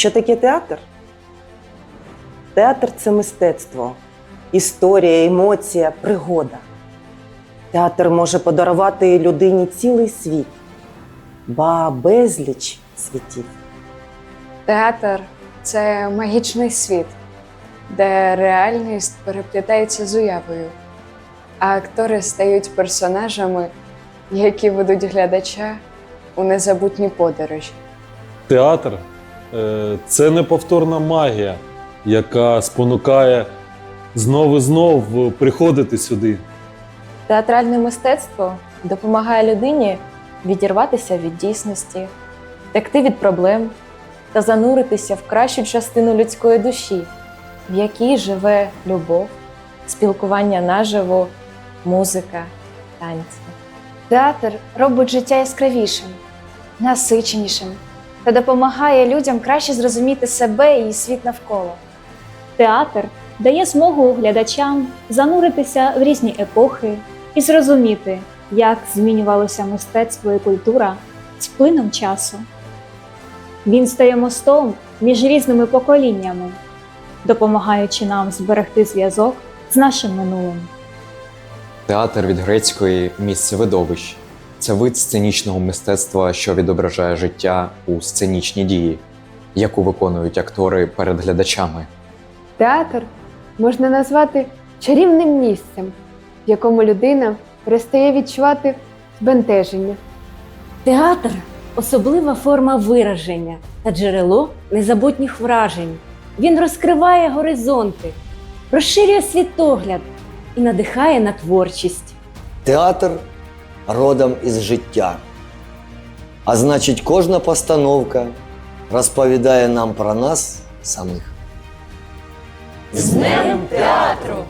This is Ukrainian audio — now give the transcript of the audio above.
Що таке театр? Театр це мистецтво, історія, емоція, пригода. Театр може подарувати людині цілий світ, ба безліч світів. Театр це магічний світ, де реальність переплітається з уявою, а актори стають персонажами, які ведуть глядача у незабутні подорожі. Театр це неповторна магія, яка спонукає знов і знов приходити сюди. Театральне мистецтво допомагає людині відірватися від дійсності, втекти від проблем та зануритися в кращу частину людської душі, в якій живе любов, спілкування наживо, музика, танці. Театр робить життя яскравішим, насиченішим та допомагає людям краще зрозуміти себе і світ навколо. Театр дає змогу глядачам зануритися в різні епохи і зрозуміти, як змінювалося мистецтво і культура з плином часу. Він стає мостом між різними поколіннями, допомагаючи нам зберегти зв'язок з нашим минулим. Театр від грецької місце видовищ. Це вид сценічного мистецтва, що відображає життя у сценічній дії, яку виконують актори перед глядачами. Театр можна назвати чарівним місцем, в якому людина перестає відчувати збентеження. Театр особлива форма вираження та джерело незабутніх вражень. Він розкриває горизонти, розширює світогляд і надихає на творчість. Театр родом із життя. А значить, кожна постановка розповідає нам про нас самих. З Днем театру!